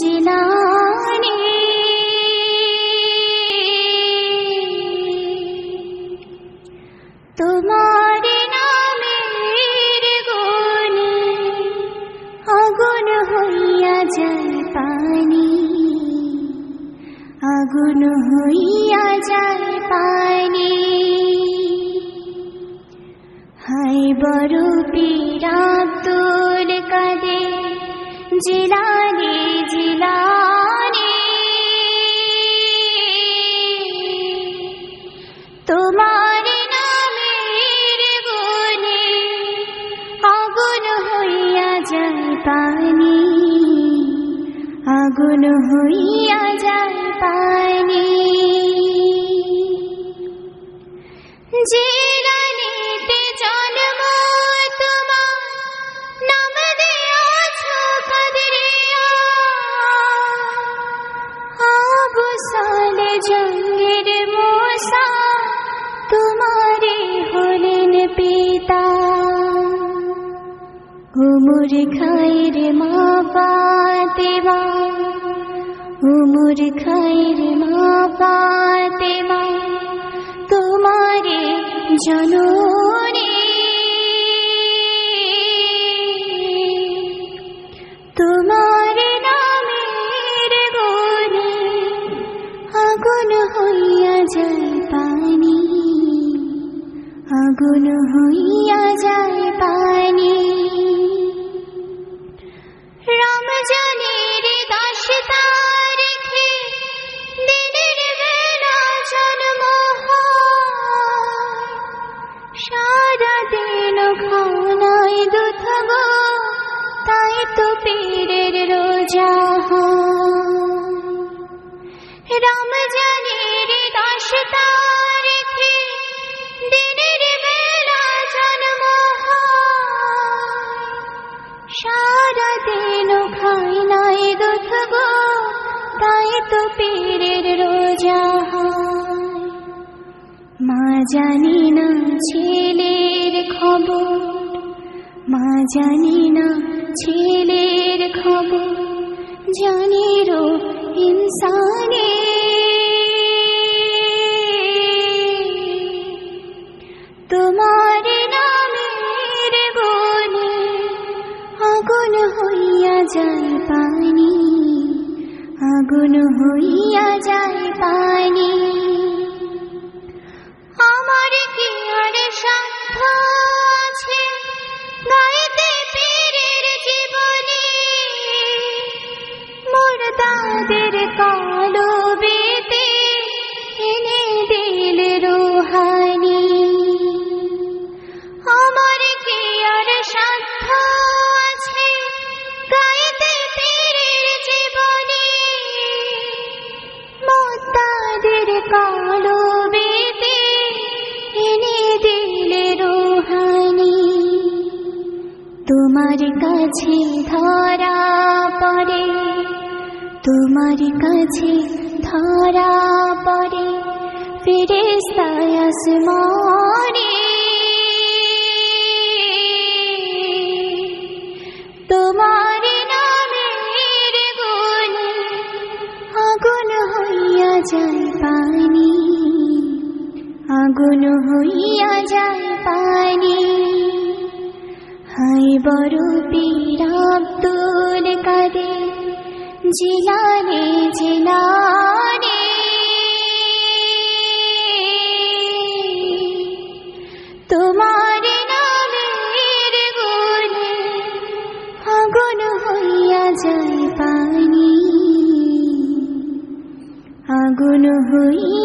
জিলানি তোমার নামের আগুন হইয়া যায় পানি। আগুন হইয়া যায় পানি। হাই বড় পীড়া তোর কাঁদে জিলানি জিলানি। তোমার নামের গুণে আগুন হইয়া যায় পানি আগুন হইয়া যায় পানি। জিলানিতে উমর খাইর মা পাতেমা উমর খাইর মা পাতেমা তোমারে জননী তোমার নামের গুণে আগুন হইয়া যায় পানি আগুন হইয়া যায় পানি গো তাই তো পীরের রোজা। রমজানের দশ তারিখে দিনের বেলা জন্ম সারা দিন খাই নাই গো, তাই তো পীরের রোজা মা জানি না ছেলের খবর। জানি না ছেলের খবর জানি রো ইনসানে। তোমার নামের গুণে আগুন হইয়া যায় পানি, আগুন হইয়া যায় পানি। তোমার কাছে ধরা পড়ে, তোমার কাছে ধরা পড়ে ফেরেস্তায় আসমানে। তোমার নামের গুণে আগুন হইয়া যায় পানি, আগুন হইয়া যায় পানি। হাই বড় পীরাব্দুল কাদে, জিলানে জিলানে। তোমার নামের গুণে আগুন হইয়া যায় পানি, আগুন হইয়া